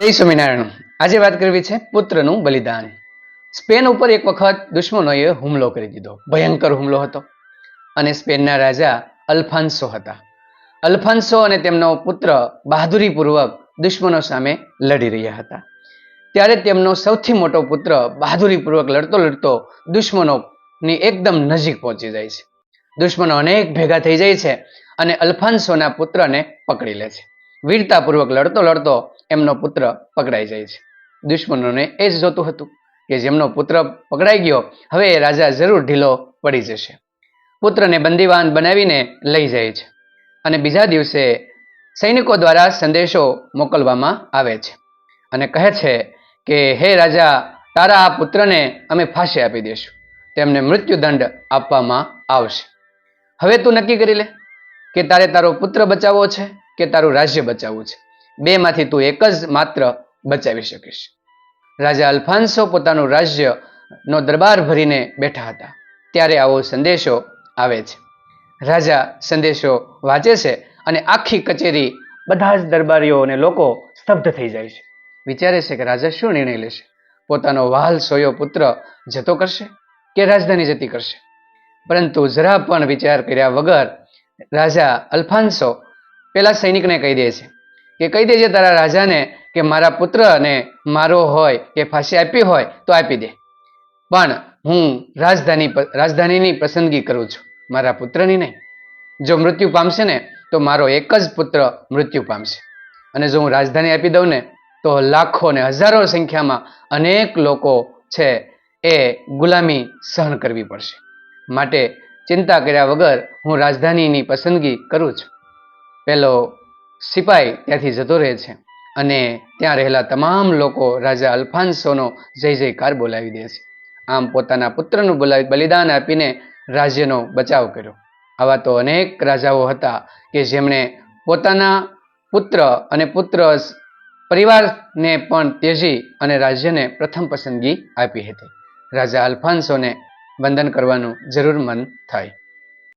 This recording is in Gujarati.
સ્વામિનારાયણ. આજે વાત કરવી છે પુત્રનું બલિદાન. સ્પેન ઉપર એક વખત દુશ્મનોએ હુમલો કરી દીધો. ભયંકર હુમલો હતો અને સ્પેનના રાજા અલ્ફાન્સો હતા. અલ્ફાન્સો અને તેમનો પુત્ર બહાદુરીપૂર્વક દુશ્મનો સામે લડી રહ્યા હતા. ત્યારે તેમનો સૌથી મોટો પુત્ર બહાદુરીપૂર્વક લડતો લડતો દુશ્મનોની એકદમ નજીક પહોંચી જાય છે. દુશ્મનો અનેક ભેગા થઈ જાય છે અને અલ્ફાન્સોના પુત્રને પકડી લે છે. વીરતાપૂર્વક લડતો લડતો એમનો પુત્ર પકડાઈ જાય છે. દુશ્મનોને એ જ જોતું હતું કે જેમનો પુત્ર પકડાઈ ગયો, હવે રાજા જરૂર ઢીલો પડી જશે. પુત્રને બંદીવાન બનાવીને લઈ જાય છે અને બીજા દિવસે સૈનિકો દ્વારા સંદેશો મોકલવામાં આવે છે અને કહે છે કે, હે રાજા, તારા આ પુત્રને અમે ફાંસી આપી દઈશું તેમને મૃત્યુદંડ આપવામાં આવશે. હવે તું નક્કી કરી લે કે તારે તારો પુત્ર બચાવવો છે કે તારું રાજ્ય બચાવવું છે. બેમાંથી તું એક જ માત્ર બચાવી શકીશ. રાજા અલ્ફાન્સો પોતાનું રાજ્યનો દરબાર ભરીને બેઠા હતા. ત્યારે આવો સંદેશો આવે છે. રાજા સંદેશો વાંચે છે અને આખી કચેરી બધા જ દરબારીઓ અને લોકો સ્તબ્ધ થઈ જાય છે. વિચારે છે કે રાજા શું નિર્ણય લેશે? પોતાનો વહાલ સોયો પુત્ર જતો કરશે કે રાજધાની જતી કરશે? પરંતુ જરા પણ વિચાર કર્યા વગર રાજા અલ્ફાન્સો પેલા સૈનિકને કહી દે છે કે કહી દેજે તારા રાજાને કે મારા પુત્રને મારો હોય કે ફાંસી આપી હોય તો આપી દે. પણ હું રાજધાની રાજધાનીની પસંદગી કરું છું. મારા પુત્રની નહીં. જો મૃત્યુ પામશે ને, તો મારો એક જ પુત્ર મૃત્યુ પામશે. અને જો હું રાજધાની આપી દઉં ને, તો લાખો ને હજારો સંખ્યામાં અનેક લોકો છે એ ગુલામી સહન કરવી પડશે. માટે ચિંતા કર્યા વગર હું રાજધાનીની પસંદગી કરું છું. પેલો સિપાઈ ત્યાંથી જતો રહે છે અને ત્યાં રહેલા તમામ લોકો રાજા અલ્ફાન્સોનો જય જયકાર બોલાવી દે છે. આમ પોતાના પુત્રનું બોલાવી બલિદાન આપીને રાજ્યનો બચાવ કર્યો. આવા તો અનેક રાજાઓ હતા કે જેમણે પોતાના પુત્ર અને પુત્ર પરિવારને પણ ત્યજી અને રાજ્યને પ્રથમ પસંદગી આપી હતી. રાજા અલ્ફાન્સોને વંદન કરવાનું જરૂર મન થાય.